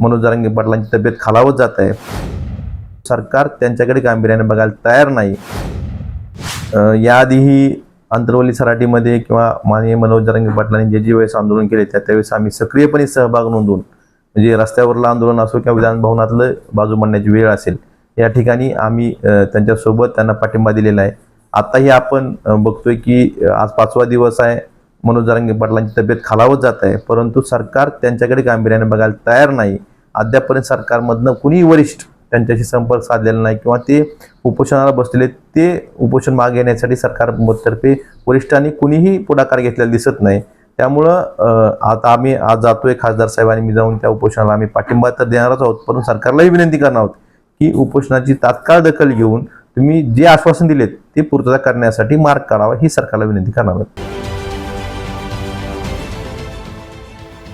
मनोज जरांगे पाटलांची तब्येत खालावत जात आहे. सरकार त्यांच्याकडे गांभीर्याने बघायला तयार नाही. याआधीही अंतरवली सराटीमध्ये किंवा माननीय मनोज जरांगे पाटलांनी जे जे वेळेस आंदोलन केले त्या त्यावेळेस आम्ही सक्रियपणे सहभाग नोंदवून म्हणजे रस्त्यावरलं आंदोलन असो किंवा विधान भवनातलं बाजू मांडण्याची वेळ असेल या ठिकाणी आम्ही त्यांच्यासोबत त्यांना पाठिंबा दिलेला आहे. आताही आपण बघतोय की आज पाचवा दिवस आहे. मनोज जरांगे पाटलांची तब्येत खालावत जात आहे परंतु सरकार त्यांच्याकडे गांभीर्याने बघायला तयार नाही. अद्यापर्यंत सरकारमधनं कुणीही वरिष्ठ त्यांच्याशी संपर्क साधलेला नाही किंवा ते उपोषणाला बसलेले ते उपोषण मागे येण्यासाठी सरकारतर्फे वरिष्ठांनी कुणीही पुढाकार घेतलेला दिसत नाही. त्यामुळं आता आम्ही आज जातोय खासदार साहेबांनी मी जाऊन त्या उपोषणाला आम्ही पाठिंबा तर देणारच आहोत परंतु सरकारलाही विनंती करणार आहोत की उपोषणाची तात्काळ दखल घेऊन तुम्ही जे आश्वासन दिलेत ते पूर्तता करण्यासाठी मार्ग काढावा ही सरकारला विनंती करणार आहोत.